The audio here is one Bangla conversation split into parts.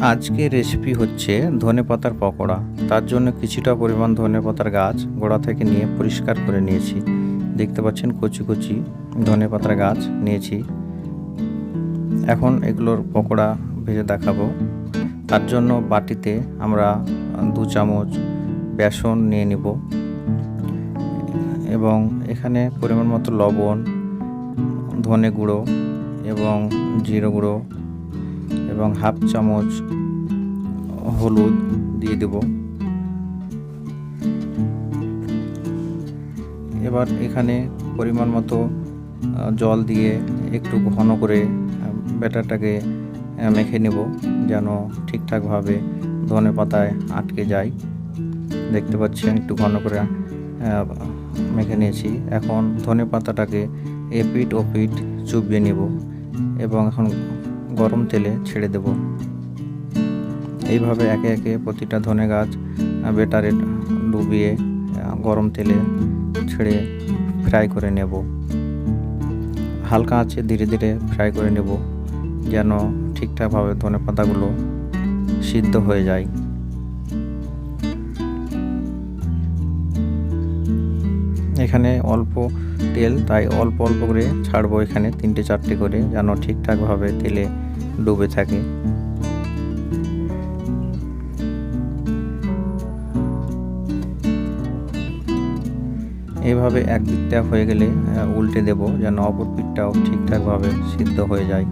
আজকে রেসিপি হচ্ছে ধনে পাতার পকোড়া। তার জন্য কিছুটা পরিমাণ ধনে পাতার গাছ গোড়া থেকে নিয়ে পরিষ্কার করে নিয়েছি। দেখতে পাচ্ছেন কচি কচি ধনে পাতার গাছ নিয়েছি। এখন এগুলোর পকোড়া ভেজে দেখাবো। তার জন্য বাটিতে আমরা দু চামচ বেসন নিয়ে নিব। এবং এখানে পরিমাণ মতো লবণ, ধনে গুঁড়ো এবং জিরে গুঁড়ো এবং হাফ চামচ হলুদ দিয়ে দেব। এবার এখানে পরিমাণ মতো জল দিয়ে একটু ঘন করে ব্যাটারটাকে মেখে নেব যেন ঠিকঠাকভাবে ধনে পাতায় আটকে যায়। দেখতে পাচ্ছেন একটু ঘন করে মেখে নিয়েছি। এখন ধনে পাতাটাকে এপিট ওপিট চুবিয়ে নেব এবং এখন গরম তেলে ছেড়ে দেব। এইভাবে একে একে প্রতিটা ধনে গাছ, বেটারে ডুবিয়ে গরম তেলে ছেড়ে ফ্রাই করে নেব। হালকা আছে ধীরে ধীরে ফ্রাই করে নেব, যেন ঠিকঠাকভাবে ধনে পাতাগুলো সিদ্ধ হয়ে যায়। এখানে অল্প তেল, তাই অল্প অল্প করে ছাড়বো এখানে তিনটে চারটে করে, যেন ঠিকঠাকভাবে তেলে ডুবে থাকে। এভাবে এক দিকটা হয়ে গেলে উল্টে দেব যেন অপর পিঠটাও ঠিকঠাকভাবে সিদ্ধ হয়ে যায়।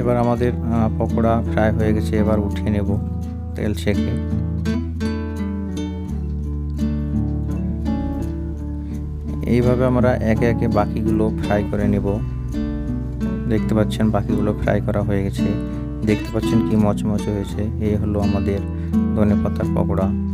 এবার আমাদের পকোড়া ফ্রাই হয়ে গেছে, এবার উঠিয়ে নেব তেল ছেঁকে। এইভাবে আমরা একে একে বাকিগুলো ফ্রাই করে নেব। দেখতে পাচ্ছেন বাকিগুলো ফ্রাই করা হয়ে গেছে। দেখতে পাচ্ছেন কি মচমচে হয়েছে। এই হলো আমাদের ধনে পাতার পকোড়া।